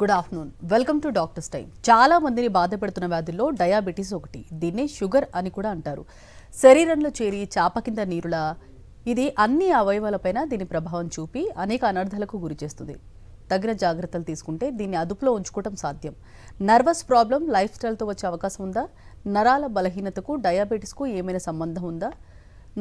Good afternoon welcome to doctors time చాలా మందిని బాధపెడుతున్న వ్యాధుల్లో diabetes ఒకటి. దీన్నే షుగర్ అని కూడా అంటారు. శరీరంలో చేరి చాప కింద నీరులా ఇది అన్ని అవయవాలపైన దీని ప్రభావం చూపి అనేక అనర్థాలకు గురి చేస్తుంది. తగిన జాగ్రత్తలు తీసుకుంటే దీన్ని అదుపులో ఉంచుకోవడం సాధ్యం. నర్వస్ ప్రాబ్లం లైఫ్ స్టైల్తో వచ్చే అవకాశం ఉందా? నరాల బలహీనతకు డయాబెటీస్కు ఏమైనా సంబంధం ఉందా?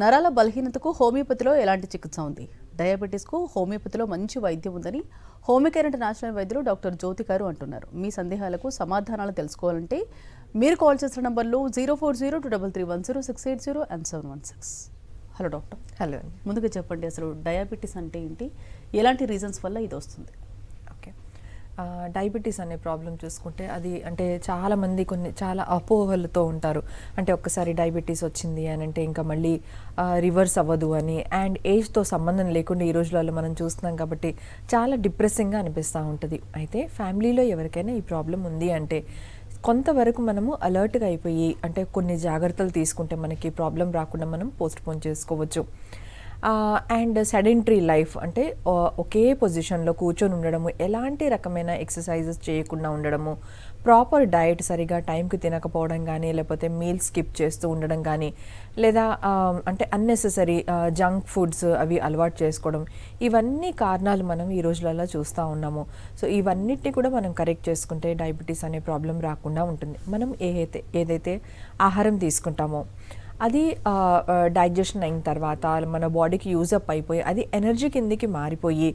నరాల బలహీనతకు హోమియోపతిలో ఎలాంటి చికిత్స ఉంది? డయాబెటీస్కు హోమియోపతిలో మంచి వైద్యం ఉందని హోమియోకేర్ ఇంటర్నేషనల్ వైద్యులు డాక్టర్ జ్యోతి గారు అంటున్నారు. మీ సందేహాలకు సమాధానాలు తెలుసుకోవాలంటే మీరు కాల్ చేసిన నంబర్లు zero four zero two double three one zero six eight zero and seven one six. Hello doctor. Hello ముందుగా చెప్పండి అసలు డయాబెటీస్ అంటే ఏంటి? ఎలాంటి రీజన్స్ వల్ల ఇది వస్తుంది? డయాబెటీస్ అనే ప్రాబ్లం చూసుకుంటే అది అంటే చాలామంది కొన్ని చాలా అపోహలతో ఉంటారు. అంటే ఒక్కసారి డయాబెటీస్ వచ్చింది అని అంటే ఇంకా మళ్ళీ రివర్స్ అవ్వదు అని. అండ్ ఏజ్తో సంబంధం లేకుండా ఈ రోజులలో మనం చూస్తున్నాం కాబట్టి చాలా డిప్రెసింగ్గా అనిపిస్తూ ఉంటుంది. అయితే ఫ్యామిలీలో ఎవరికైనా ఈ ప్రాబ్లం ఉంది అంటే కొంతవరకు మనము అలర్ట్గా అయిపోయి అంటే కొన్ని జాగ్రత్తలు తీసుకుంటే మనకి ప్రాబ్లం రాకుండా మనం పోస్ట్ పోన్ చేసుకోవచ్చు. అండ్ సెడెంటరీ లైఫ్ అంటే ఒకే పొజిషన్లో కూర్చొని ఉండడము ఎలాంటి రకమైన ఎక్సర్సైజెస్ చేయకుండా ఉండడము ప్రాపర్ డైట్ సరిగా టైంకి తినకపోవడం కానీ లేకపోతే మీల్ స్కిప్ చేస్తూ ఉండడం కానీ లేదా అంటే అన్నెసెసరీ జంక్ ఫుడ్స్ అవి అలవాటు చేసుకోవడం ఇవన్నీ కారణాలు మనం ఈ రోజులలో చూస్తూ ఉన్నాము. సో ఇవన్నిటిని కూడా మనం కరెక్ట్ చేసుకుంటే డయాబెటీస్ అనే ప్రాబ్లం రాకుండా ఉంటుంది. మనం ఏదైతే ఏదైతే ఆహారం తీసుకుంటామో అది డైజెషన్ అయిన తర్వాత మన బాడీకి యూజప్ అయిపోయి అది ఎనర్జీ కిందికి మారిపోయి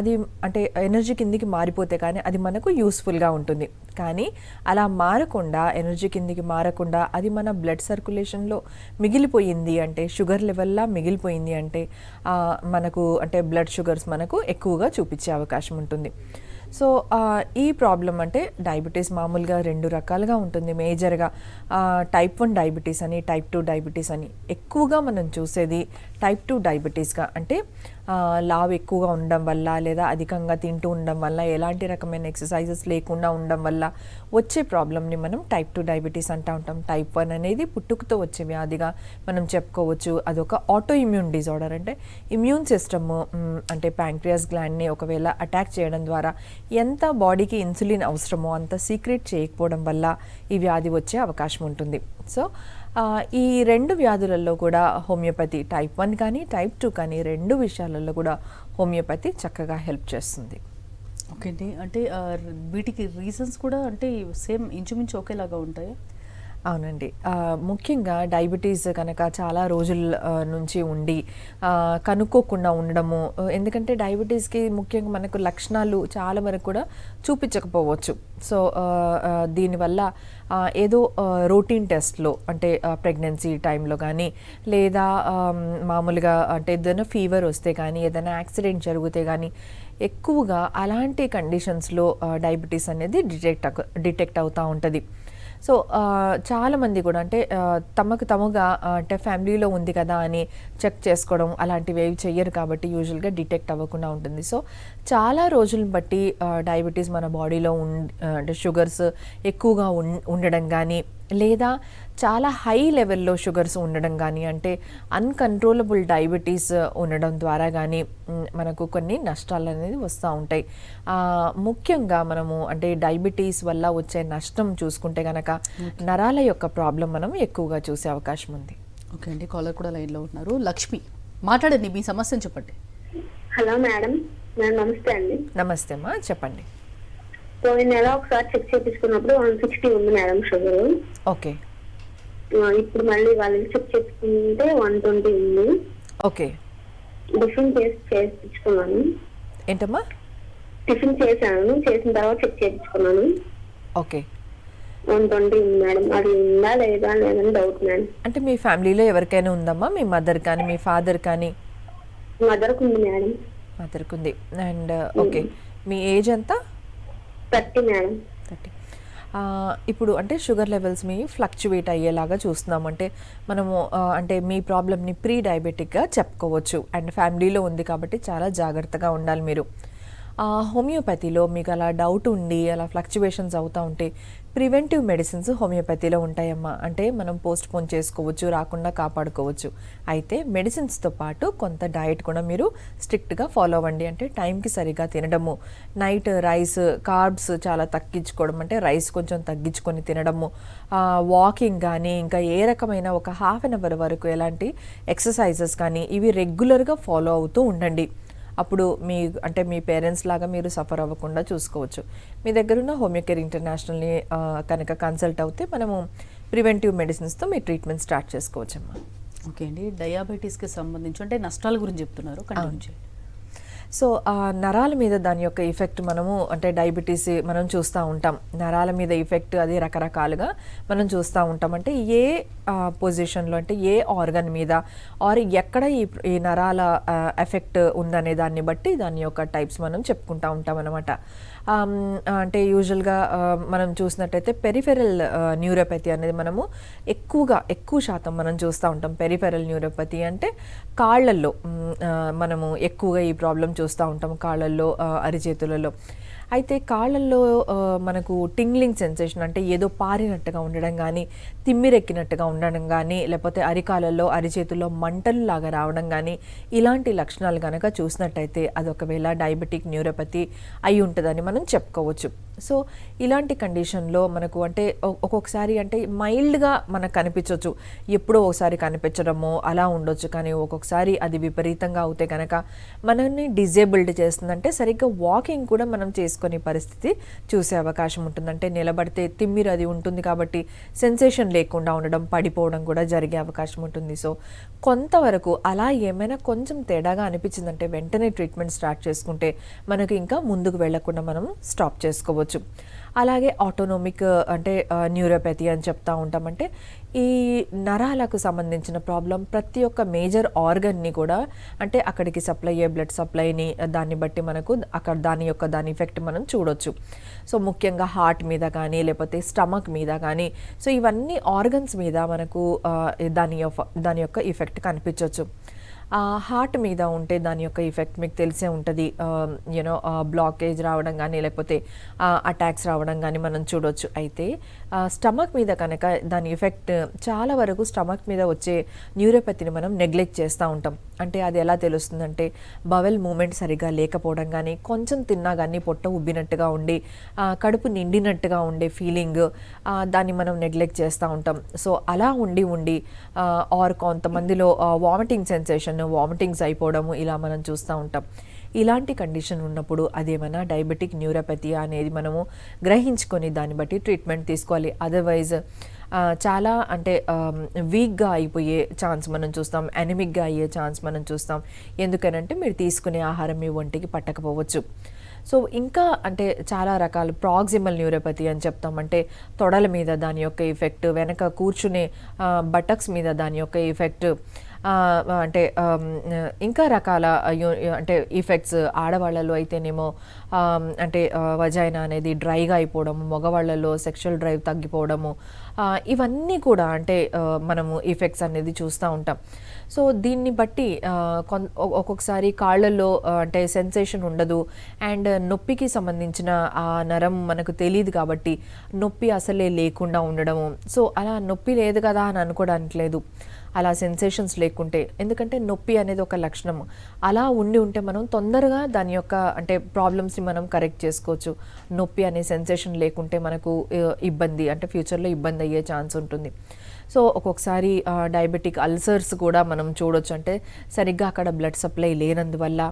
అది అంటే ఎనర్జీ కిందికి మారిపోతే కానీ అది మనకు యూస్ఫుల్గా ఉంటుంది. కానీ అలా మారకుండా ఎనర్జీ కిందికి మారకుండా అది మన బ్లడ్ సర్క్యులేషన్లో మిగిలిపోయింది అంటే షుగర్ లెవెల్లా మిగిలిపోయింది అంటే మనకు అంటే బ్లడ్ షుగర్స్ మనకు ఎక్కువగా చూపించే అవకాశం ఉంటుంది. సో ఈ ప్రాబ్లం అంటే డయాబెటీస్ మామూలుగా రెండు రకాలుగా ఉంటుంది. మేజర్గా టైప్ వన్ డయాబెటీస్ అని టైప్ టూ డయాబెటీస్ అని ఎక్కువగా మనం చూసేది టైప్ టూ డయాబెటీస్గా. అంటే లావ్ ఎక్కువగా ఉండడం వల్ల లేదా అధికంగా తింటూ ఉండడం వల్ల ఎలాంటి రకమైన ఎక్సర్సైజెస్ లేకుండా ఉండడం వల్ల వచ్చే ప్రాబ్లమ్ని మనం టైప్ టూ డయాబెటీస్ అంటూ ఉంటాం. టైప్ వన్ అనేది పుట్టుకతో వచ్చే వ్యాధిగా మనం చెప్పుకోవచ్చు. అదొక ఆటో ఇమ్యూన్ డిజార్డర్ అంటే ఇమ్యూన్ సిస్టమ్ అంటే ప్యాంక్రియాస్ గ్లాండ్ని ఒకవేళ అటాక్ చేయడం ద్వారా ఎంత బాడీకి ఇన్సులిన్ అవసరమో అంత సీక్రెట్ చేయకపోవడం వల్ల ఈ వ్యాధి వచ్చే అవకాశం ఉంటుంది. సో ఈ రెండు వ్యాధులలో కూడా హోమియోపతి టైప్ వన్ కానీ టైప్ టూ కానీ రెండు విషయాలలో కూడా హోమియోపతి చక్కగా హెల్ప్ చేస్తుంది. ఓకే అండి. అంటే వీటికి రీజన్స్ కూడా అంటే సేమ్ ఇంచుమించు ఒకేలాగా ఉంటాయా? అవునండి. ముఖ్యంగా డయాబెటీస్ కనుక చాలా రోజుల నుంచి ఉండి కనుక్కోకుండా ఉండడము ఎందుకంటే డయాబెటీస్కి ముఖ్యంగా మనకు లక్షణాలు చాలా వరకు కూడా చూపించకపోవచ్చు. సో దీనివల్ల ఏదో రొటీన్ టెస్ట్లో అంటే ప్రెగ్నెన్సీ టైంలో కానీ లేదా మామూలుగా అంటే ఏదైనా ఫీవర్ వస్తే కానీ ఏదైనా యాక్సిడెంట్ జరిగితే కానీ ఎక్కువగా అలాంటి కండిషన్స్లో డయాబెటీస్ అనేది డిటెక్ట్ డిటెక్ట్ అవుతూ ఉంటుంది. సో చాలామంది కూడా అంటే తమకు తమగా అంటే ఫ్యామిలీలో ఉంది కదా అని చెక్ చేసుకోవడం అలాంటివి ఏవి చెయ్యరు కాబట్టి యూజువల్గా డిటెక్ట్ అవ్వకుండా ఉంటుంది. సో చాలా రోజులను బట్టి డయాబెటీస్ మన బాడీలో ఉం అంటే షుగర్స్ ఎక్కువగా ఉండడం కానీ లేదా చాలా హై లెవెల్లో షుగర్స్ ఉండడం కానీ అంటే అన్కంట్రోలబుల్ డయాబెటీస్ ఉండడం ద్వారా కానీ మనకు కొన్ని నష్టాలు అనేది వస్తూ ఉంటాయి. ఆ, ముఖ్యంగా మనము అంటే డయాబెటీస్ వల్ల వచ్చే నష్టం చూసుకుంటే కనుక నరాల యొక్క ప్రాబ్లం మనం ఎక్కువగా చూసే అవకాశం ఉంది. ఓకే అండి కాలర్ కూడా లైన్లో ఉన్నారు. లక్ష్మి మాట్లాడండి మీ సమస్యను చెప్పండి. హలో మేడం మేడం నమస్తే అండి. నమస్తే అమ్మా చెప్పండి. పోయిన నెల ఒకసారి చెక్ చేయించుకున్నప్పుడు వన్ సిక్స్టీ ఉంది మేడం షుగర్. ఓకే. ఇప్పుడు మళ్ళీ వాళ్ళకి చెక్ చేసుకుంటే వన్ ట్వంటీ ఉంది. ఓకే. టిఫిన్ చేసి చేయించుకున్నాను. ఏంటమ్మా? టిఫిన్ చేశాను. చేసిన తర్వాత చెక్ చేయించుకున్నాను. ఓకే. వన్ ట్వంటీ ఉంది మేడం. అది ఉందా లేదా లేదని డౌట్ మేడం. అంటే మీ ఫ్యామిలీలో ఎవరికైనా ఉందమ్మా? మీ మదర్ కానీ మీ ఫాదర్ కానీ? మదర్కు ఉంది మేడం. మదర్కి ఉంది. And okay. మీ ఏజ్ ఎంత? Thirty madam. థర్టీ. ఇప్పుడు అంటే షుగర్ లెవెల్స్ మీ ఫ్లక్చువేట్ అయ్యేలాగా చూస్తున్నాం అంటే మనము అంటే మీ ప్రాబ్లమ్ని ప్రీ డయాబెటిక్గా చెప్పుకోవచ్చు. అండ్ ఫ్యామిలీలో ఉంది కాబట్టి చాలా జాగ్రత్తగా ఉండాలి మీరు. హోమియోపతిలో మీకు అలా డౌట్ ఉండి అలా ఫ్లక్చువేషన్స్ అవుతూ ఉంటే ప్రివెంటివ్ మెడిసిన్స్ హోమియోపతిలో ఉంటాయమ్మా. అంటే మనం పోస్ట్ పోన్ చేసుకోవచ్చు రాకుండా కాపాడుకోవచ్చు. అయితే మెడిసిన్స్తో పాటు కొంత డయట్ కూడా మీరు స్ట్రిక్ట్గా ఫాలో అవ్వండి. అంటే టైంకి సరిగా తినడము. నైట్ రైస్ కార్బ్స్ చాలా తగ్గించుకోవడం. అంటే రైస్ కొంచెం తగ్గించుకొని తినడము. వాకింగ్ కానీ ఇంకా ఏ రకమైన ఒక హాఫ్ అన్ అవర్ వరకు ఎలాంటి ఎక్సర్సైజెస్ కానీ ఇవి రెగ్యులర్గా ఫాలో అవుతూ ఉండండి. అప్పుడు మీ అంటే మీ పేరెంట్స్ లాగా మీరు సఫర్ అవ్వకుండా చూసుకోవచ్చు. మీ దగ్గర ఉన్న హోమియోకేర్ ఇంటర్నేషనల్ని కనుక కన్సల్ట్ అవుతే మనము ప్రివెంటివ్ మెడిసిన్స్తో మీ ట్రీట్మెంట్ స్టార్ట్ చేసుకోవచ్చమ్మా. ఓకే అండి. డయాబెటీస్కి సంబంధించి అంటే నష్టాల గురించి చెప్తున్నారు. కంటిన్యూ చేయండి. సో ఆ నరాల మీద దాని యొక్క ఎఫెక్ట్ మనము అంటే డయాబెటీస్ మనం చూస్తూ ఉంటాం. నరాల మీద ఎఫెక్ట్ అది రకరకాలుగా మనం చూస్తూ ఉంటాం. అంటే ఏ పొజిషన్లో అంటే ఏ ఆర్గన్ మీద ఆర్ ఎక్కడ ఈ ఈ నరాల ఎఫెక్ట్ ఉందనే దాన్ని బట్టి దాని యొక్క టైప్స్ మనం చెప్పుకుంటూ ఉంటాం అనమాట Um, అంటే యూజువల్గా మనం చూసినట్టయితే పెరిఫెరల్ న్యూరోపతి అనేది మనము ఎక్కువగా ఎక్కువ శాతం మనం చూస్తూ ఉంటాం. పెరిఫెరల్ న్యూరోపతి అంటే కాళ్ళల్లో మనము ఎక్కువగా ఈ ప్రాబ్లం చూస్తూ ఉంటాం కాళ్ళల్లో అరిచేతులలో. అయితే కాళ్ళల్లో మనకు టింగ్లింగ్ సెన్సేషన్ అంటే ఏదో పారినట్టుగా ఉండడం కానీ తిమ్మిరెక్కినట్టుగా ఉండడం కానీ లేకపోతే అరికాలలో అరిచేతుల్లో మంటలు లాగా రావడం కానీ ఇలాంటి లక్షణాలు కనుక చూసినట్టయితే అది ఒకవేళ డయాబెటిక్ న్యూరోపతి అయి ఉంటుందని మనం చెప్పుకోవచ్చు. సో ఇలాంటి కండిషన్లో మనకు అంటే ఒ- ఒక్కొక్కసారి అంటే మైల్డ్గా మనకు కనిపించవచ్చు ఎప్పుడో ఒకసారి కనిపించడము అలా ఉండొచ్చు. కానీ ఒక్కొక్కసారి అది విపరీతంగా అవుతే కనుక మనల్ని డిజేబుల్డ్ చేస్తుందంటే సరిగ్గా వాకింగ్ కూడా మనం చేసుకునే పరిస్థితి చూసే అవకాశం ఉంటుంది అంటే నిలబడితే తిమ్మిరి అది ఉంటుంది కాబట్టి సెన్సేషన్ లేకుండా ఉండడం పడిపోవడం కూడా జరిగే అవకాశం ఉంటుంది. సో కొంతవరకు అలా ఏమైనా కొంచెం తేడాగా అనిపించిందంటే వెంటనే ట్రీట్మెంట్ స్టార్ట్ చేసుకుంటే మనకు ఇంకా ముందుకు వెళ్ళకుండా మనం స్టాప్ చేసుకోవచ్చు. అలాగే ఆటోనోమిక్ అంటే న్యూరోపతి అని చెప్తా ఉంటామంటే ఈ నరాలకు సంబంధించిన ప్రాబ్లం ప్రతి ఒక్క మేజర్ ఆర్గన్ని కూడా అంటే అక్కడికి సప్లై అయ్యే బ్లడ్ సప్లైని దాన్ని బట్టి మనకు అక్కడ దాని యొక్క దాని ఎఫెక్ట్ మనం చూడొచ్చు. సో ముఖ్యంగా హార్ట్ మీద కానీ లేకపోతే స్టమక్ మీద కానీ సో ఇవన్నీ ఆర్గన్స్ మీద మనకు దాని యొక్క దాని యొక్క ఎఫెక్ట్ కనిపించవచ్చు హార్ట్ మీద ఉంటే దాని యొక్క ఎఫెక్ట్ మీకు తెలిసే ఉంటుంది. యూనో బ్లాకేజ్ రావడం కానీ లేకపోతే అటాక్స్ రావడం కానీ మనం చూడొచ్చు. అయితే స్టమక్ మీద కనుక దాని ఎఫెక్ట్ చాలా వరకు స్టమక్ మీద వచ్చే న్యూరోపతిని మనం నెగ్లెక్ట్ చేస్తూ ఉంటాం. అంటే అది ఎలా తెలుస్తుందంటే బవెల్ మూమెంట్ సరిగా లేకపోవడం కానీ కొంచెం తిన్నా కానీ పొట్ట ఉబ్బినట్టుగా ఉండి కడుపు నిండినట్టుగా ఉండే ఫీలింగ్ దాన్ని మనం నెగ్లెక్ట్ చేస్తూ ఉంటాం. సో అలా ఉండి ఉండి ఆర్ కొంతమందిలో వామిటింగ్ సెన్సేషన్ వామిటింగ్స్ అయిపోవడము ఇలా మనం చూస్తూ ఉంటాం. ఇలాంటి కండిషన్ ఉన్నప్పుడు అదేమైనా డయాబెటిక్ న్యూరోపతి అనేది మనము గ్రహించుకొని దాన్ని బట్టి ట్రీట్మెంట్ తీసుకోవాలి. అదర్వైజ్ చాలా అంటే వీక్గా అయిపోయే ఛాన్స్ మనం చూస్తాం. ఎనిమిక్గా అయ్యే ఛాన్స్ మనం చూస్తాం. ఎందుకనంటే మీరు తీసుకునే ఆహారం మీ ఒంటికి పట్టకపోవచ్చు. సో ఇంకా అంటే చాలా రకాల ప్రాక్సిమల్ న్యూరోపతి అని చెప్తాం. అంటే తొడల మీద దాని యొక్క ఎఫెక్ట్ వెనక కూర్చునే బటక్స్ మీద దాని యొక్క ఎఫెక్ట్ అంటే ఇంకా రకాల అంటే ఇఫెక్ట్స్ ఆడవాళ్ళలో అయితేనేమో అంటే వజైన అనేది డ్రైగా అయిపోవడము మగవాళ్ళలో సెక్షువల్ డ్రైవ్ తగ్గిపోవడము ఇవన్నీ కూడా అంటే మనము ఇఫెక్ట్స్ అనేది చూస్తూ ఉంటాం. సో దీన్ని బట్టి కొన్ ఒక్కొక్కసారి కాళ్ళల్లో అంటే సెన్సేషన్ ఉండదు. అండ్ నొప్పికి సంబంధించిన ఆ నరం మనకు తెలియదు కాబట్టి నొప్పి అసలే లేకుండా ఉండడము. సో అలా నొప్పి లేదు కదా అని అనుకోవడానికి లేదు. అలా సెన్సేషన్స్ లేకుంటే. ఎందుకంటే నొప్పి అనేది ఒక లక్షణం అలా ఉండి ఉంటే మనం తొందరగా దాని యొక్క అంటే ప్రాబ్లమ్స్ని మనం కరెక్ట్ చేసుకోవచ్చు. నొప్పి అనే సెన్సేషన్ లేకుంటే మనకు ఇబ్బంది అంటే ఫ్యూచర్లో ఇబ్బంది అయ్యే ఛాన్స్ ఉంటుంది. సో ఒక్కొక్కసారి డయాబెటిక్ అల్సర్స్ కూడా మనం చూడొచ్చు. అంటే సరిగ్గా అక్కడ బ్లడ్ సప్లై లేనందువల్ల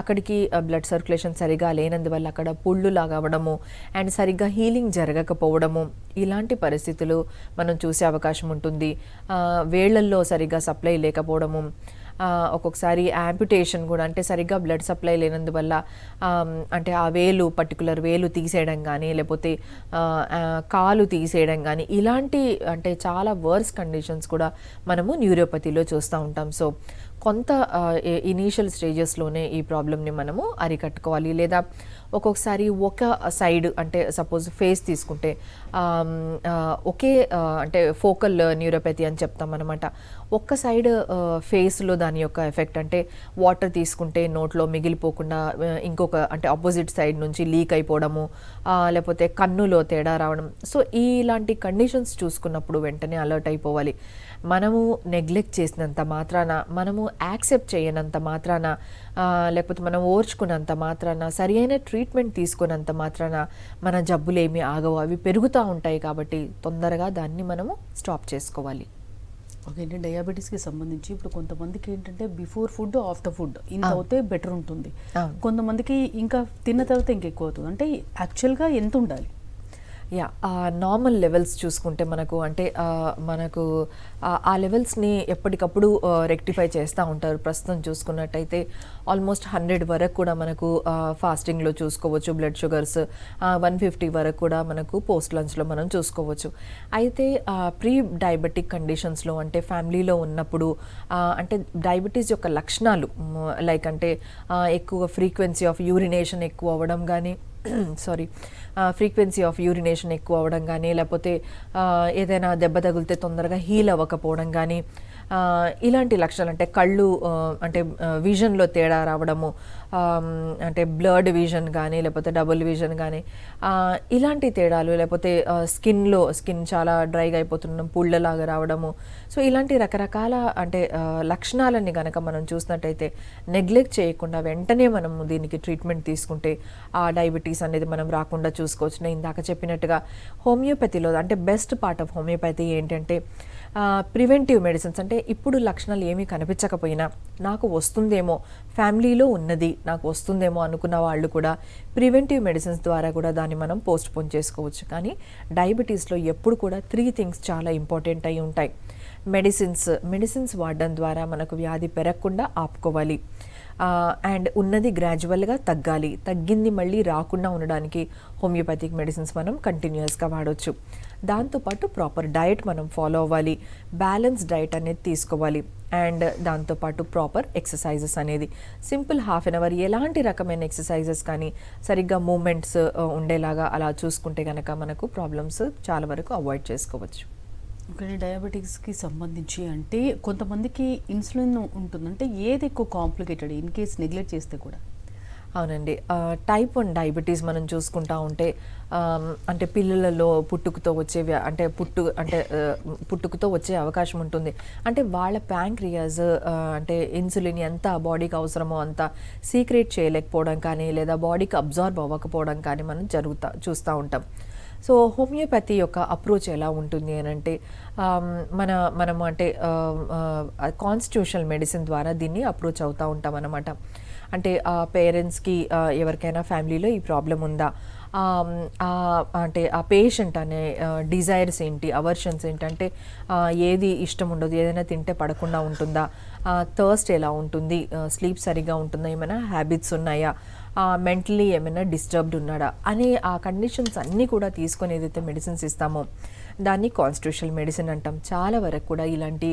అక్కడికి బ్లడ్ సర్క్యులేషన్ సరిగా లేనందువల్ల అక్కడ పుళ్ళు లాగా అవ్వడము అండ్ సరిగ్గా హీలింగ్ జరగకపోవడము ఇలాంటి పరిస్థితులు మనం చూసే అవకాశం ఉంటుంది. వేళ్ళల్లో సరిగ్గా సప్లై లేకపోవడము ఒక్కొక్కసారి యాంపిటేషన్ కూడా అంటే సరిగ్గా బ్లడ్ సప్లై లేనందువల్ల అంటే ఆ వేలు పర్టికులర్ వేలు తీసేయడం కానీ లేకపోతే కాలు తీసేయడం కానీ ఇలాంటి అంటే చాలా వర్స్ కండిషన్స్ కూడా మనము న్యూరోపతిలో చూస్తూ ఉంటాం. సో కొంత ఇనీషియల్ స్టేజెస్లోనే ఈ ప్రాబ్లమ్ని మనము అరికట్టుకోవాలి. లేదా ఒక్కొక్కసారి ఒక సైడ్ అంటే సపోజ్ ఫేస్ తీసుకుంటే ఒకే అంటే ఫోకల్ న్యూరోపతి అని చెప్తాం అనమాట ఒక్క సైడ్ ఫేస్లో దాని యొక్క ఎఫెక్ట్ అంటే వాటర్ తీసుకుంటే నోట్లో మిగిలిపోకుండా ఇంకొక అంటే ఆపోజిట్ సైడ్ నుంచి లీక్ అయిపోవడము లేకపోతే కన్నులో తేడా రావడం. సో ఇలాంటి కండిషన్స్ చూసుకున్నప్పుడు వెంటనే అలర్ట్ అయిపోవాలి. మనము నెగ్లెక్ట్ చేసినంత మాత్రాన మనము యాక్సెప్ట్ చేయనంత మాత్రాన లేకపోతే మనం ఓర్చుకున్నంత మాత్రాన సరి అయిన ట్రీట్మెంట్ తీసుకున్నంత మాత్రాన మన జబ్బులు ఏమీ ఆగవు. అవి పెరుగుతూ ఉంటాయి కాబట్టి తొందరగా దాన్ని మనము స్టాప్ చేసుకోవాలి. ఓకే అండి డయాబెటీస్కి సంబంధించి ఇప్పుడు కొంతమందికి ఏంటంటే బిఫోర్ ఫుడ్ ఆఫ్టర్ ఫుడ్ ఇంత. అవుతే బెటర్ ఉంటుంది. కొంతమందికి ఇంకా తిన్న తర్వాత ఇంకెక్కువ అవుతుంది. అంటే యాక్చువల్గా ఎంత ఉండాలి? యా నార్మల్ లెవెల్స్ చూసుకుంటే మనకు అంటే మనకు ఆ- లెవెల్స్ని ఎప్పటికప్పుడు రెక్టిఫై చేస్తూ ఉంటారు. ప్రస్తుతం చూసుకున్నట్టయితే ఆల్మోస్ట్ హండ్రెడ్ వరకు కూడా మనకు ఫాస్టింగ్లో చూసుకోవచ్చు బ్లడ్ షుగర్స్ వన్ ఫిఫ్టీ వరకు కూడా మనకు పోస్ట్ లంచ్లో మనం చూసుకోవచ్చు. అయితే ప్రీ డయాబెటిక్ కండిషన్స్లో అంటే ఫ్యామిలీలో ఉన్నప్పుడు అంటే డయాబెటీస్ యొక్క లక్షణాలు లైక్ అంటే ఎక్కువ ఫ్రీక్వెన్సీ ఆఫ్ యూరినేషన్ ఎక్కువ అవ్వడం కానీ సారీ ఫ్రీక్వెన్సీ ఆఫ్ యూరినేషన్ ఎక్కువ అవ్వడం కానీ లేకపోతే ఏదైనా దెబ్బ తగిలితే తొందరగా హీల్ అవ్వకపోవడం కానీ ఇలాంటి లక్షణాలు అంటే కళ్ళు అంటే విజన్లో తేడా రావడము అంటే బ్లర్డ్ విజన్ కానీ లేకపోతే డబుల్ విజన్ కానీ ఇలాంటి తేడాలు లేకపోతే స్కిన్లో స్కిన్ చాలా డ్రైగా అయిపోతుండడం పుళ్ళలాగా రావడము. సో ఇలాంటి రకరకాల అంటే లక్షణాలన్నీ లక్షణాలని కనుక మనం చూసినట్టయితే నెగ్లెక్ట్ చేయకుండా వెంటనే మనం దీనికి ట్రీట్మెంట్ తీసుకుంటే ఆ డయాబెటీస్ అనేది మనం రాకుండా చూసుకోవచ్చు నేను ఇందాక చెప్పినట్టుగా హోమియోపతిలో అంటే బెస్ట్ పార్ట్ ఆఫ్ హోమియోపతి ఏంటంటే ప్రివెంటివ్ మెడిసిన్స్ అంటే ఇప్పుడు లక్షణాలు ఏమీ కనిపించకపోయినా నాకు వస్తుందేమో ఫ్యామిలీలో ఉన్నది నాకు వస్తుందేమో అనుకున్న వాళ్ళు కూడా ప్రివెంటివ్ మెడిసిన్స్ ద్వారా కూడా దాన్ని మనం పోస్ట్ పోన్ చేసుకోవచ్చు. కానీ డయాబెటీస్లో ఎప్పుడు కూడా త్రీ థింగ్స్ చాలా ఇంపార్టెంట్ అయి ఉంటాయి. మెడిసిన్స్ మెడిసిన్స్ వాడడం ద్వారా మనకు వ్యాధి పెరగకుండా ఆపుకోవాలి. అండ్ ఉన్నది గ్రాడ్యువల్గా తగ్గాలి. తగ్గింది మళ్ళీ రాకుండా ఉండడానికి హోమియోపతిక్ మెడిసిన్స్ మనం కంటిన్యూస్గా వాడవచ్చు దాంతోపాటు ప్రాపర్ డయట్ మనం ఫాలో అవ్వాలి. బ్యాలెన్స్ డయట్ అనేది తీసుకోవాలి. అండ్ దాంతోపాటు ప్రాపర్ ఎక్సర్సైజెస్ అనేది. సింపుల్ హాఫ్ అన్ అవర్ ఎలాంటి రకమైన ఎక్సర్సైజెస్ కానీ సరిగ్గా మూమెంట్స్ ఉండేలాగా అలా చూసుకుంటే కనుక మనకు ప్రాబ్లమ్స్ చాలా వరకు అవాయిడ్ చేసుకోవచ్చు. ఓకే డయాబెటిక్స్కి సంబంధించి అంటే కొంతమందికి ఇన్సులిన్ ఉంటుంది అంటే ఏది ఎక్కువ కాంప్లికేటెడ్ ఇన్ కేస్ నెగ్లెక్ట్ చేస్తే కూడా? అవునండి. టైప్ వన్ డయాబెటీస్ మనం చూసుకుంటా ఉంటే అంటే పిల్లలలో పుట్టుకతో వచ్చే అంటే పుట్టు అంటే పుట్టుకతో వచ్చే అవకాశం ఉంటుంది. అంటే వాళ్ళ ప్యాంక్రియాస్ అంటే ఇన్సులిన్ ఎంత బాడీకి అవసరమో అంత సీక్రెట్ చేయలేకపోవడం కానీ లేదా బాడీకి అబ్జార్బ్ అవ్వకపోవడం కానీ మనం జరుగుతా చూస్తూ ఉంటాం. సో హోమియోపతి యొక్క అప్రోచ్ ఎలా ఉంటుంది అని అంటే మన మనం అంటే కాన్స్టిట్యూషనల్ మెడిసిన్ ద్వారా దీన్ని అప్రోచ్ అవుతూ ఉంటాం అన్నమాట. అంటే ఆ పేరెంట్స్కి ఎవరికైనా ఫ్యామిలీలో ఈ ప్రాబ్లం ఉందా? అంటే ఆ పేషెంట్ అనే డిజైర్స్ ఏంటి? అవర్షన్స్ ఏంటంటే ఏది ఇష్టం ఉండదు? ఏదైనా తింటే పడకుండా ఉంటుందా? థర్స్ట్ ఎలా ఉంటుంది? స్లీప్ సరిగా ఉంటుందా? ఏమైనా హ్యాబిట్స్ ఉన్నాయా? మెంటలీ ఏమైనా డిస్టర్బ్డ్ ఉన్నాడా అనే ఆ కండిషన్స్ అన్నీ కూడా తీసుకొని ఏదైతే మెడిసిన్స్ ఇస్తామో దాన్ని కాన్స్టిట్యూషనల్ మెడిసిన్ అంటాం. చాలా వరకు కూడా ఇలాంటి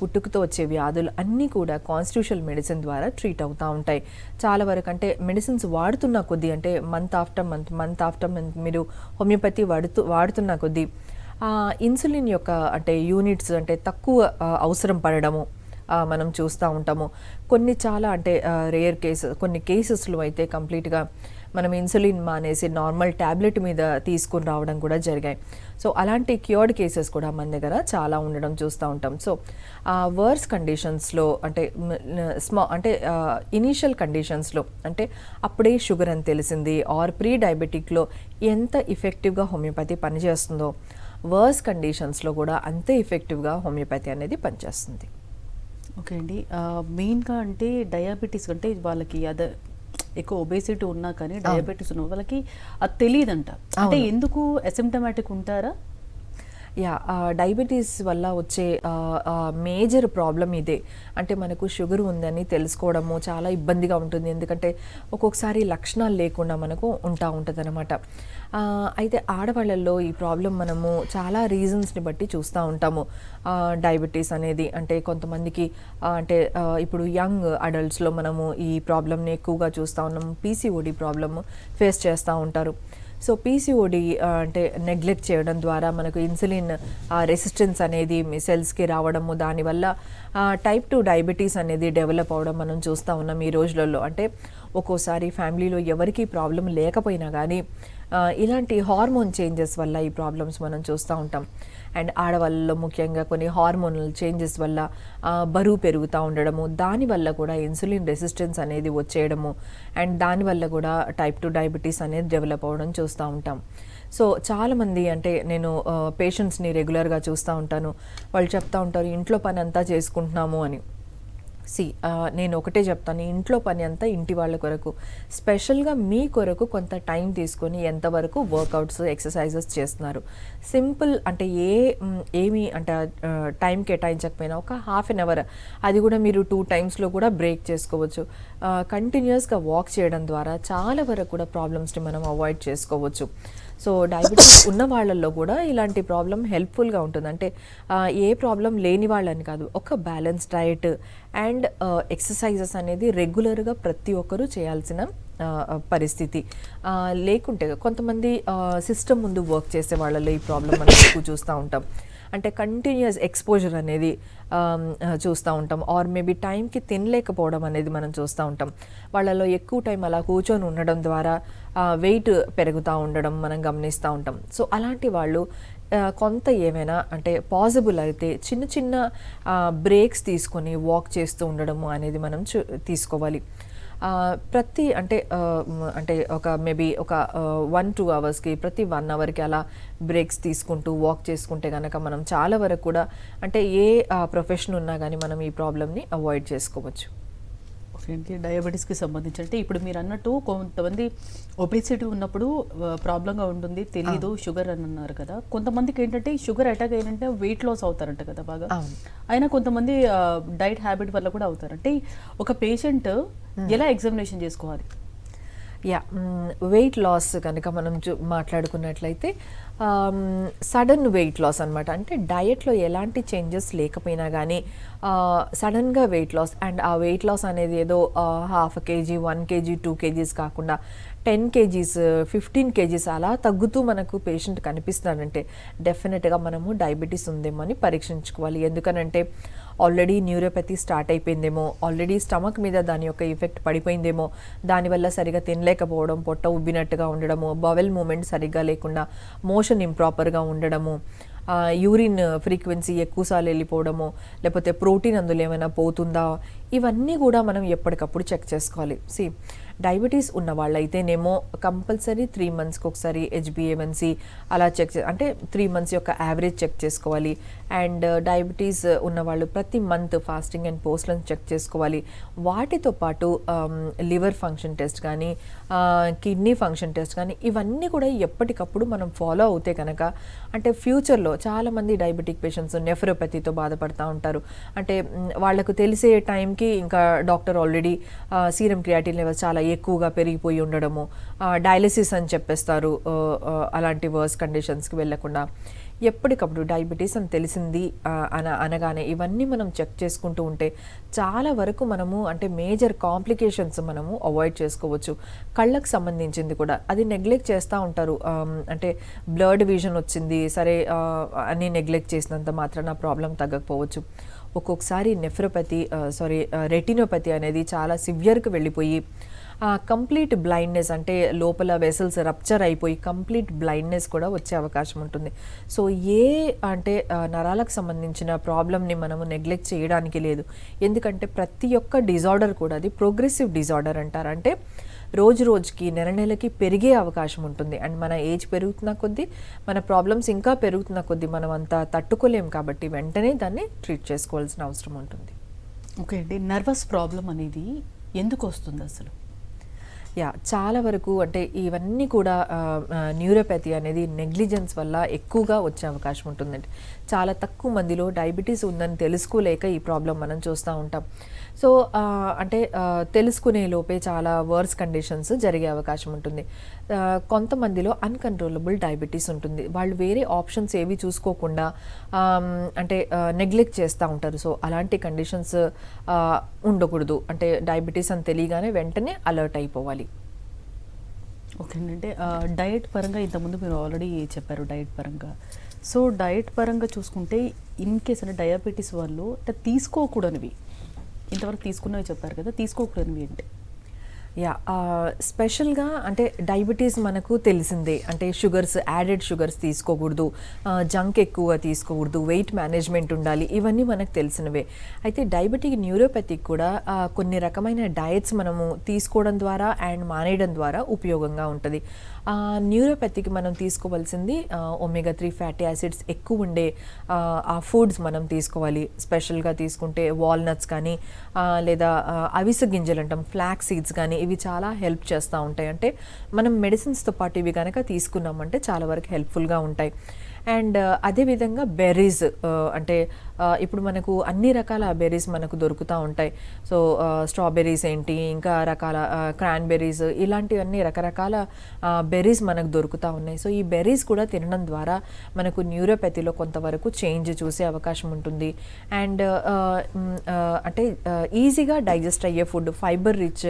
పుట్టుకతో వచ్చే వ్యాధులు అన్నీ కూడా కాన్స్టిట్యూషనల్ మెడిసిన్ ద్వారా ట్రీట్ అవుతూ ఉంటాయి. చాలా వరకు అంటే మెడిసిన్స్ వాడుతున్న కొద్దీ అంటే month after month month after month మీరు హోమియోపతి వాడుతూ వాడుతున్న కొద్దీ ఇన్సులిన్ యొక్క అంటే యూనిట్స్ అంటే తక్కువ అవసరం పడడము మనం చూస్తూ ఉంటాము. కొన్ని చాలా అంటే రేర్ కేసెస్ కొన్ని కేసెస్లో అయితే కంప్లీట్గా మనం ఇన్సులిన్ మానేసి నార్మల్ ట్యాబ్లెట్ మీద తీసుకుని రావడం కూడా జరిగాయి. సో అలాంటి క్యూర్డ్ కేసెస్ కూడా మన దగ్గర చాలా ఉండడం చూస్తూ ఉంటాం. సో వర్స్ కండిషన్స్లో అంటే స్మా అంటే ఇనీషియల్ కండిషన్స్లో అంటే అప్పుడే షుగర్ అని తెలిసింది ఆర్ ప్రీ డయాబెటిక్లో ఎంత ఇఫెక్టివ్గా హోమియోపతి పనిచేస్తుందో వర్స్ కండిషన్స్లో కూడా అంతే ఇఫెక్టివ్గా హోమియోపతి అనేది పనిచేస్తుంది. ఓకే అండి. మెయిన్గా అంటే డయాబెటీస్ అంటే వాళ్ళకి అదే ఎక్కువ ఒబేసిటీ ఉన్నా కానీ డయాబెటీస్ ఉన్న వాళ్ళకి అది తెలియదంట. అంటే. ఎందుకు అసిమ్టమాటిక్ ఉంటారా? యా డయాబెటీస్ వల్ల వచ్చే మేజర్ ప్రాబ్లం ఇదే. అంటే మనకు షుగర్ ఉందని తెలుసుకోవడము చాలా ఇబ్బందిగా ఉంటుంది. ఎందుకంటే ఒక్కొక్కసారి లక్షణాలు లేకుండా మనకు ఉంటా ఉంటుంది అనమాట అయితే ఆడవాళ్ళల్లో ఈ ప్రాబ్లం మనము చాలా రీజన్స్ని బట్టి చూస్తూ ఉంటాము. డయాబెటీస్ అనేది అంటే కొంతమందికి అంటే ఇప్పుడు యంగ్ అడల్ట్స్లో మనము ఈ ప్రాబ్లమ్ని ఎక్కువగా చూస్తూ ఉన్నాము. పీసీఓడి ప్రాబ్లమ్ ఫేస్ చేస్తూ ఉంటారు. సో పీసీఓడి అంటే నెగ్లెక్ట్ చేయడం ద్వారా మనకు ఇన్సులిన్ రెసిస్టెన్స్ అనేది మీ సెల్స్కి రావడము దానివల్ల టైప్ టూ డయాబెటీస్ అనేది డెవలప్ అవడం మనం చూస్తూ ఉన్నాం ఈ రోజులలో. అంటే ఒక్కోసారి ఫ్యామిలీలో ఎవరికి ప్రాబ్లం లేకపోయినా కానీ ఇలాంటి హార్మోన్ చేంజెస్ వల్ల ఈ ప్రాబ్లమ్స్ మనం చూస్తూ ఉంటాం. అండ్ ఆడవాళ్ళలో ముఖ్యంగా కొన్ని హార్మోనల్ చేంజెస్ వల్ల బరువు పెరుగుతూ ఉండడము దానివల్ల కూడా ఇన్సులిన్ రెసిస్టెన్స్ అనేది వచ్చేయడము అండ్ దానివల్ల కూడా టైప్ టు డయాబెటీస్ అనేది డెవలప్ అవ్వడం చూస్తూ ఉంటాం. సో చాలామంది అంటే నేను పేషెంట్స్ని రెగ్యులర్గా చూస్తూ ఉంటాను. వాళ్ళు చెప్తా ఉంటారు ఇంట్లో పని అంతా చేసుకుంటున్నాము అని. సి నేను ఒకటే చెప్తాను ఇంట్లో పని అంతా ఇంటి వాళ్ళ కొరకు. స్పెషల్గా మీ కొరకు కొంత టైం తీసుకొని ఎంతవరకు వర్కౌట్స్ ఎక్సర్సైజెస్ చేస్తున్నారు. సింపుల్ అంటే ఏ ఏమి అంటే టైం కేటాయించకపోయినా ఒక హాఫ్ అన్ అవర్ అది కూడా మీరు టూ టైమ్స్లో కూడా బ్రేక్ చేసుకోవచ్చు. కంటిన్యూస్గా వాక్ చేయడం ద్వారా చాలా వరకు కూడా ప్రాబ్లమ్స్ని మనం అవాయిడ్ చేసుకోవచ్చు. సో డయాబెటీస్ ఉన్న వాళ్ళల్లో కూడా ఇలాంటి ప్రాబ్లం హెల్ప్ఫుల్గా ఉంటుంది. అంటే ఏ ప్రాబ్లం లేని వాళ్ళని కాదు ఒక బ్యాలెన్స్ డయట్ అండ్ ఎక్సర్సైజెస్ అనేది రెగ్యులర్గా ప్రతి ఒక్కరూ చేయాల్సిన పరిస్థితి. లేకుంటే కొంతమంది సిస్టమ్ ముందు వర్క్ చేసే వాళ్ళలో ఈ ప్రాబ్లం మనం ఎక్కువ చూస్తూ ఉంటాం. అంటే కంటిన్యూస్ ఎక్స్పోజర్ అనేది చూస్తూ ఉంటాం. ఆర్ మేబీ టైంకి తినలేకపోవడం అనేది మనం చూస్తూ ఉంటాం. వాళ్ళలో ఎక్కువ టైం అలా కూర్చొని ఉండడం ద్వారా వెయిట్ పెరుగుతూ ఉండడం మనం గమనిస్తూ ఉంటాం. సో అలాంటి వాళ్ళు కొంత ఏమైనా అంటే పాసిబుల్ అయితే చిన్న చిన్న బ్రేక్స్ తీసుకొని వాక్ చేస్తూ ఉండడము అనేది మనం చూ తీసుకోవాలి. ప్రతి అంటే అంటే ఒక మేబీ ఒక వన్ టూ అవర్స్కి ప్రతి వన్ అవర్కి అలా బ్రేక్స్ తీసుకుంటూ వాక్ చేసుకుంటే కనుక మనం చాలా వరకు కూడా అంటే ఏ ప్రొఫెషన్ ఉన్నా కానీ మనం ఈ ప్రాబ్లమ్ని అవాయిడ్ చేసుకోవచ్చు. ఓకే డయాబెటీస్కి సంబంధించి అంటే ఇప్పుడు మీరు అన్నట్టు కొంతమంది ఒబేసిటీ ఉన్నప్పుడు ప్రాబ్లంగా ఉంటుంది తెలీదు షుగర్ అని అన్నారు కదా. కొంతమందికి ఏంటంటే షుగర్ అటాక్ అయినంటే వెయిట్ లాస్ అవుతారంట కదా బాగా. అయినా కొంతమంది డైట్ హ్యాబిట్ వల్ల కూడా అవుతారు. అంటే ఒక పేషెంట్ ఎలా ఎగ్జామినేషన్ చేసుకోవాలి? యా వెయిట్ లాస్ కనుక మనం చూ- మాట్లాడుకున్నట్లయితే సడన్ వెయిట్ లాస్ అనమాట అంటే డయట్లో ఎలాంటి చేంజెస్ లేకపోయినా కానీ సడన్గా వెయిట్ లాస్ అండ్ ఆ వెయిట్ లాస్ అనేది ఏదో half KG one KG two KGs కాకుండా టెన్ కేజీస్ ఫిఫ్టీన్ కేజీస్ అలా తగ్గుతూ మనకు పేషెంట్ కనిపిస్తున్నాడంటే డెఫినెట్గా మనము డయాబెటీస్ ఉందేమో అని పరీక్షించుకోవాలి. ఎందుకనంటే ఆల్రెడీ న్యూరోపతి స్టార్ట్ అయిపోయిందేమో ఆల్రెడీ స్టమక్ మీద దాని యొక్క ఎఫెక్ట్ పడిపోయిందేమో దానివల్ల సరిగా తినలేకపోవడం పొట్ట ఉబ్బినట్టుగా ఉండడము బవెల్ మూమెంట్ సరిగ్గా లేకుండా మోషన్ ఇంప్రాపర్గా ఉండడము యూరిన్ ఫ్రీక్వెన్సీ ఎక్కువసార్లు వెళ్ళిపోవడము లేకపోతే ప్రోటీన్ అందులో ఏమైనా పోతుందా? ఇవన్నీ కూడా మనం ఎప్పటికప్పుడు చెక్ చేసుకోవాలి. సి డయాబెటీస్ ఉన్న వాళ్ళైతేనేమో కంపల్సరీ త్రీ మంత్స్కి ఒకసారి హెచ్బిఏవన్సీ అలా చెక్ చే అంటే త్రీ మంత్స్ యొక్క యావరేజ్ చెక్ చేసుకోవాలి. అండ్ uh, డయాబెటీస్ uh, ఉన్న వాళ్ళు ప్రతి మంత్ ఫాస్టింగ్ అండ్ పోస్ట్లను చెక్ చేసుకోవాలి. వాటితో పాటు లివర్ ఫంక్షన్ టెస్ట్ కానీ కిడ్నీ ఫంక్షన్ టెస్ట్ కానీ ఇవన్నీ కూడా ఎప్పటికప్పుడు మనం ఫాలో అవుతే కనుక అంటే ఫ్యూచర్లో చాలామంది డయాబెటిక్ పేషెంట్స్ నెఫ్రోపతితో బాధపడుతూ ఉంటారు. అంటే వాళ్ళకు తెలిసే టైంకి ఇంకా doctor already serum creatinine levels చాలా ఎక్కువగా పెరిగిపోయి ఉండడము uh, డయాలసిస్ అని చెప్పేస్తారు అలాంటి వర్స్ కండిషన్స్కి వెళ్ళకుండా. ఎప్పటికప్పుడు డయాబెటీస్ అని తెలిసింది అన అనగానే ఇవన్నీ మనం చెక్ చేసుకుంటూ ఉంటే చాలా వరకు మనము అంటే మేజర్ కాంప్లికేషన్స్ మనము అవాయిడ్ చేసుకోవచ్చు. కళ్ళకు సంబంధించింది కూడా. అది నెగ్లెక్ట్ చేస్తూ ఉంటారు. అంటే బ్లడ్ విజన్ వచ్చింది సరే ఆ, అని నెగ్లెక్ట్ చేసినంత మాత్రాన ప్రాబ్లం తగ్గకపోవచ్చు. ఒక్కొక్కసారి నెఫ్రోపతి సారీ రెటినోపతి అనేది చాలా సివియర్కి వెళ్ళిపోయి కంప్లీట్ బ్లైండ్నెస్ అంటే లోపల వెసల్స్ రప్చర్ అయిపోయి కంప్లీట్ బ్లైండ్నెస్ కూడా వచ్చే అవకాశం ఉంటుంది. సో ఏ అంటే నరాలకు సంబంధించిన ప్రాబ్లమ్ని మనము నెగ్లెక్ట్ చేయడానికి లేదు. ఎందుకంటే ప్రతి ఒక్క డిజార్డర్ కూడా అది ప్రోగ్రెసివ్ డిజార్డర్ అంటారు. అంటే రోజు రోజుకి నెల నెలకి పెరిగే అవకాశం ఉంటుంది. అండ్ మన ఏజ్ పెరుగుతున్న కొద్దీ మన ప్రాబ్లమ్స్ ఇంకా పెరుగుతున్న కొద్దీ మనం అంతా తట్టుకోలేం కాబట్టి వెంటనే దాన్ని ట్రీట్ చేసుకోవాల్సిన అవసరం ఉంటుంది. ఓకే అండి. నర్వస్ ప్రాబ్లం అనేది ఎందుకు వస్తుంది అసలు? యా చాలా వరకు అంటే ఇవన్నీ కూడా న్యూరోపతి అనేది నెగ్లిజెన్స్ వల్ల ఎక్కువగా వచ్చే అవకాశం ఉంటుందండి. చాలా తక్కువ మందిలో డయాబెటీస్ ఉందని తెలుసుకోలేక ఈ ప్రాబ్లం మనం చూస్తూ ఉంటాం. సో అంటే తెలుసుకునే లోపే చాలా వర్స్ కండిషన్స్ జరిగే అవకాశం ఉంటుంది. కొంతమందిలో అన్కంట్రోలబుల్ డయాబెటీస్ ఉంటుంది. వాళ్ళు వేరే ఆప్షన్స్ ఏవి చూసుకోకుండా అంటే నెగ్లెక్ట్ చేస్తూ ఉంటారు. సో అలాంటి కండిషన్స్ ఉండకూడదు. అంటే డయాబెటీస్ అని తెలియగానే వెంటనే అలర్ట్ అయిపోవాలి. ఓకే అంటే డయట్ పరంగా ఇంతకుముందు మీరు ఆల్రెడీ చెప్పారు డయట్ పరంగా. సో డయట్ పరంగా చూసుకుంటే ఇన్ కేస్ అంటే డయాబెటీస్ వాళ్ళు అంటే తీసుకోకూడనివి. ఇంతవరకు తీసుకున్నవి చెప్పారు కదా తీసుకోకూడనివి ఏంటి? యా స్పెషల్గా అంటే డయాబెటీస్ మనకు తెలిసిందే అంటే షుగర్స్ యాడెడ్ షుగర్స్ తీసుకోకూడదు. Uh, జంక్ ఎక్కువ తీసుకోకూడదు. వెయిట్ మేనేజ్మెంట్ ఉండాలి. ఇవన్నీ మనకు తెలిసినవే. అయితే డయాబెటిక్ న్యూరోపతిక్ కూడా uh, కొన్ని రకమైన డయట్స్ మనము తీసుకోవడం ద్వారా అండ్ మానేయడం ద్వారా ఉపయోగంగా ఉంటుంది. న్యూరోపతికి uh, మనం తీసుకోవాల్సింది ఒమేగా త్రీ ఫ్యాటీ యాసిడ్స్ ఎక్కువ ఉండే ఆ, ఫుడ్స్ మనం తీసుకోవాలి. స్పెషల్గా తీసుకుంటే వాల్నట్స్ కానీ లేదా అవిస అవిసె గింజలు అంటాం ఫ్లాక్ సీడ్స్ కానీ ఇవి చాలా హెల్ప్ చేస్తూ ఉంటాయి. అంటే మనం మెడిసిన్స్తో పాటు ఇవి కనుక తీసుకున్నామంటే చాలా వరకు హెల్ప్ఫుల్గా ఉంటాయి. అండ్ అదేవిధంగా బెర్రీస్ అంటే ఇప్పుడు మనకు అన్ని రకాల బెర్రీస్ మనకు దొరుకుతూ ఉంటాయి. సో స్ట్రాబెర్రీస్ ఏంటి ఇంకా రకాల క్రాన్బెర్రీస్ ఇలాంటివన్నీ రకరకాల బెర్రీస్ మనకు దొరుకుతూ ఉన్నాయి. సో ఈ బెర్రీస్ కూడా తినడం ద్వారా మనకు న్యూరోపతిలో కొంతవరకు చేంజ్ చూసే అవకాశం ఉంటుంది. అండ్ అంటే ఈజీగా డైజెస్ట్ అయ్యే ఫుడ్ ఫైబర్ రిచ్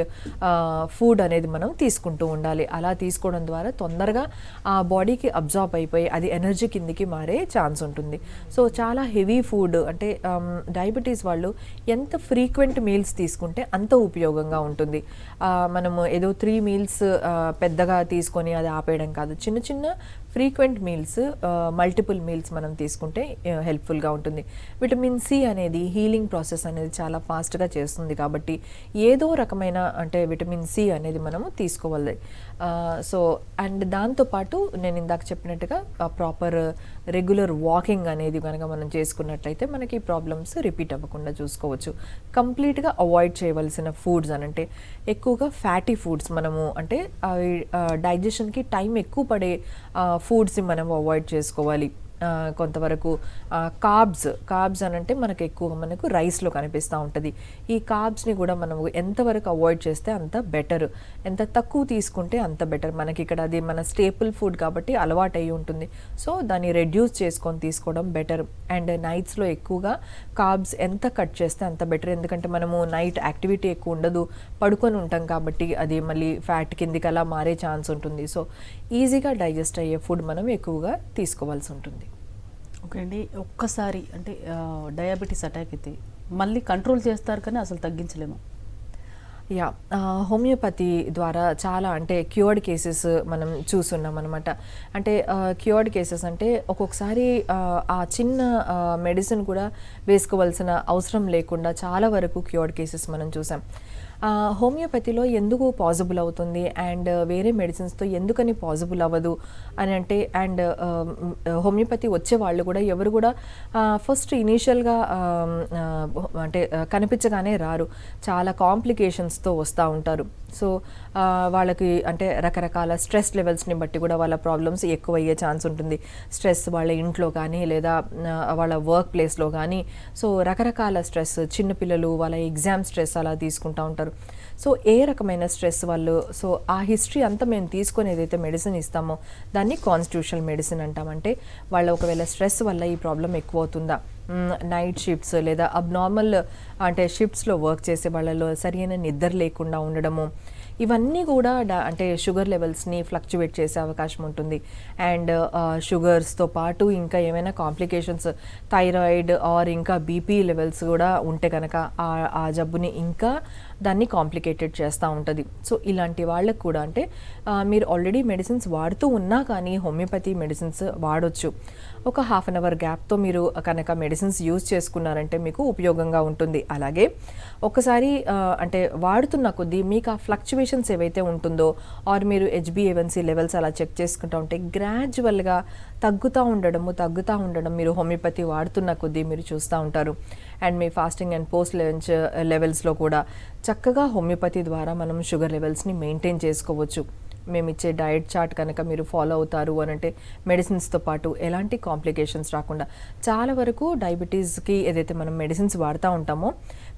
ఫుడ్ అనేది మనం తీసుకుంటూ ఉండాలి. అలా తీసుకోవడం ద్వారా తొందరగా ఆ బాడీకి అబ్జార్బ్ అయిపోయి అది ఎనర్జీ కిందికి మారే ఛాన్స్ ఉంటుంది. సో చాలా హెవీ ఫుడ్ అంటే డయాబెటీస్ వాళ్ళు ఎంత ఫ్రీక్వెంట్ మీల్స్ తీసుకుంటే అంత ఉపయోగంగా ఉంటుంది. మనము ఏదో త్రీ మీల్స్ పెద్దగా తీసుకొని అది ఆపేయడం కాదు. చిన్న చిన్న ఫ్రీక్వెంట్ మీల్స్ మల్టిపుల్ మీల్స్ మనం తీసుకుంటే హెల్ప్ఫుల్గా ఉంటుంది. విటమిన్ సి అనేది హీలింగ్ ప్రాసెస్ అనేది చాలా ఫాస్ట్గా చేస్తుంది కాబట్టి ఏదో రకమైన అంటే విటమిన్ సి అనేది మనము తీసుకోవాలి. సో అండ్ దాంతోపాటు నేను ఇందాక చెప్పినట్టుగా ప్రాపర్ రెగ్యులర్ వాకింగ్ అనేది కనుక మనం చేసుకున్నట్లయితే మనకి ప్రాబ్లమ్స్ రిపీట్ అవ్వకుండా చూసుకోవచ్చు. కంప్లీట్గా అవాయిడ్ చేయవలసిన ఫుడ్స్ అని అంటే ఎక్కువగా ఫ్యాటీ ఫుడ్స్ మనము అంటే అవి డైజెషన్కి టైం ఎక్కువ పడే ఫుడ్స్ని మనం అవాయిడ్ చేసుకోవాలి. కొంతవరకు కార్బ్స్ కార్బ్స్ అని అంటే మనకు ఎక్కువ మనకు రైస్లో కనిపిస్తూ ఉంటుంది. ఈ కార్బ్స్ని కూడా మనం ఎంతవరకు అవాయిడ్ చేస్తే అంత బెటర్ ఎంత తక్కువ తీసుకుంటే అంత బెటర్ మనకి ఇక్కడ అది మన స్టేపుల్ ఫుడ్ కాబట్టి అలవాటు అయి ఉంటుంది. సో దాన్ని రెడ్యూస్ చేసుకొని తీసుకోవడం బెటర్ అండ్ నైట్స్లో ఎక్కువగా కార్బ్స్ ఎంత కట్ చేస్తే అంత బెటర్ ఎందుకంటే మనము నైట్ యాక్టివిటీ ఎక్కువ ఉండదు. పడుకొని ఉంటాం కాబట్టి అది మళ్ళీ ఫ్యాట్ కిందికి అలా మారే ఛాన్స్ ఉంటుంది. సో ఈజీగా డైజెస్ట్ అయ్యే ఫుడ్ మనం ఎక్కువగా తీసుకోవాల్సి ఉంటుంది. ఓకే అండి. ఒక్కసారి అంటే డయాబెటీస్ అటాక్ అయితే మళ్ళీ కంట్రోల్ చేస్తారు కానీ అసలు తగ్గించలేము. యా హోమియోపతి ద్వారా చాలా అంటే క్యూర్డ్ కేసెస్ మనం చూస్తున్నాం అనమాట అంటే క్యూర్డ్ కేసెస్ అంటే ఒక్కొక్కసారి ఆ, చిన్న మెడిసిన్ కూడా వేసుకోవాల్సిన అవసరం లేకుండా చాలా వరకు క్యూర్డ్ కేసెస్ మనం చూసాం. హోమియోపతిలో ఎందుకు పాసిబుల్ అవుతుంది? అండ్ వేరే మెడిసిన్స్తో ఎందుకని పాసిబుల్ అవ్వదు? అని అంటే అండ్ హోమియోపతి వచ్చే వాళ్ళు కూడా ఎవరు కూడా ఫస్ట్ ఇనీషియల్గా అంటే కనిపించగానే రారు. చాలా కాంప్లికేషన్స్తో వస్తూ ఉంటారు. సో వాళ్ళకి అంటే రకరకాల స్ట్రెస్ లెవెల్స్ని బట్టి కూడా వాళ్ళ ప్రాబ్లమ్స్ ఎక్కువ అయ్యే ఛాన్స్ ఉంటుంది. స్ట్రెస్ వాళ్ళ ఇంట్లో కానీ లేదా వాళ్ళ వర్క్ ప్లేస్లో కానీ. సో రకరకాల స్ట్రెస్ చిన్నపిల్లలు వాళ్ళ ఎగ్జామ్ స్ట్రెస్ అలా తీసుకుంటూ ఉంటారు. సో ఏ రకమైన స్ట్రెస్ వాళ్ళు సో ఆ హిస్టరీ అంతా మేము తీసుకొని ఏదైతే మెడిసిన్ ఇస్తామో దాన్ని కాన్స్టిట్యూషనల్ మెడిసిన్ అంటామంటే వాళ్ళ ఒకవేళ స్ట్రెస్ వల్ల ఈ ప్రాబ్లం ఎక్కువ అవుతుందా నైట్ షిఫ్ట్స్ లేదా అబ్నార్మల్ అంటే షిఫ్ట్స్లో వర్క్ చేసే వాళ్ళలో సరైన నిద్ర లేకుండా ఉండడము ఇవన్నీ కూడా డా- అంటే షుగర్ లెవెల్స్ని ఫ్లక్చువేట్ చేసే అవకాశం ఉంటుంది. అండ్ షుగర్స్తో పాటు ఇంకా ఏమైనా కాంప్లికేషన్స్ థైరాయిడ్ ఆర్ ఇంకా బీపీ లెవెల్స్ కూడా ఉంటే కనుక ఆ- ఆ జబ్బుని ఇంకా దాన్ని కాంప్లికేటెడ్ చేస్తూ ఉంటుంది. సో ఇలాంటి వాళ్ళకు కూడా అంటే మీరు ఆల్రెడీ మెడిసిన్స్ వాడుతూ ఉన్నా కానీ హోమియోపతి మెడిసిన్స్ వాడొచ్చు. ఒక హాఫ్ అన్ అవర్ గ్యాప్తో మీరు కనుక మెడిసిన్స్ యూజ్ చేసుకున్నారంటే మీకు ఉపయోగంగా ఉంటుంది. అలాగే ఒకసారి అంటే వాడుతున్న కొద్దీ మీకు ఆ ఫ్లక్చువేషన్స్ ఏవైతే ఉంటుందో ఆర్ మీరు హెచ్బిఏవన్సీ లెవెల్స్ అలా చెక్ చేసుకుంటూ ఉంటే గ్రాడ్యువల్గా తగ్గుతూ ఉండడము తగ్గుతూ ఉండడం మీరు హోమియోపతి వాడుతున్న కొద్దీ మీరు చూస్తూ ఉంటారు. అండ్ మీ ఫాస్టింగ్ అండ్ పోస్ట్ లంచ్ లెవెల్స్లో కూడా చక్కగా హోమియోపతి ద్వారా మనం షుగర్ లెవెల్స్ని మెయింటైన్ చేసుకోవచ్చు. మేము ఇచ్చే డయట్ చార్ట్ కనుక మీరు ఫాలో అవుతారు అని అంటే మెడిసిన్స్తో పాటు ఎలాంటి కాంప్లికేషన్స్ రాకుండా చాలా వరకు డయాబెటీస్కి ఏదైతే మనం మెడిసిన్స్ వాడుతూ ఉంటామో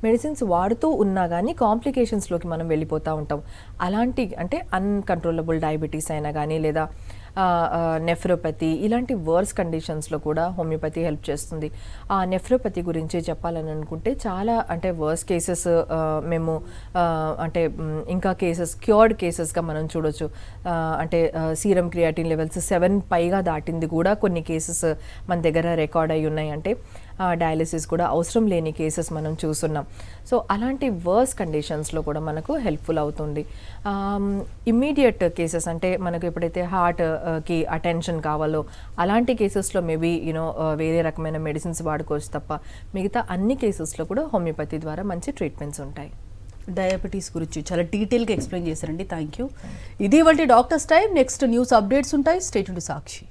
మెడిసిన్స్ వాడుతూ ఉన్నా కానీ కాంప్లికేషన్స్లోకి మనం వెళ్ళిపోతూ ఉంటాం. అలాంటి అంటే అన్కంట్రోలబుల్ డయాబెటీస్ అయినా కానీ లేదా నెఫ్రోపతి ఇలాంటి వర్స్ కండిషన్స్లో కూడా హోమియోపతి హెల్ప్ చేస్తుంది. ఆ నెఫ్రోపతి గురించి చెప్పాలని అనుకుంటే చాలా అంటే వర్స్ కేసెస్ మేము అంటే ఇంకా కేసెస్ క్యూర్డ్ కేసెస్గా మనం చూడొచ్చు. అంటే సీరం క్రియాటిన్ లెవెల్స్ సెవెన్ పైగా దాటింది కూడా కొన్ని కేసెస్ మన దగ్గర రికార్డ్ అయి ఉన్నాయి. అంటే డయాలిసిస్ కూడా అవసరం లేని కేసెస్ మనం చూస్తున్నాం. సో అలాంటి వర్స్ కండిషన్స్లో కూడా మనకు హెల్ప్ఫుల్ అవుతుంది. ఇమ్మీడియట్ కేసెస్ అంటే మనకు ఎప్పుడైతే హార్ట్కి అటెన్షన్ కావాలో అలాంటి కేసెస్లో మేబీ యూనో వేరే రకమైన మెడిసిన్స్ వాడుకోవచ్చు తప్ప మిగతా అన్ని కేసెస్లో కూడా హోమియోపతి ద్వారా మంచి ట్రీట్మెంట్స్ ఉంటాయి. డయాబెటీస్ గురించి చాలా డీటెయిల్గా ఎక్స్ప్లెయిన్ చేశారండి. థ్యాంక్ యూ ఇది వంటి doctors time next news updates ఉంటాయి స్టేట్ సాక్షి.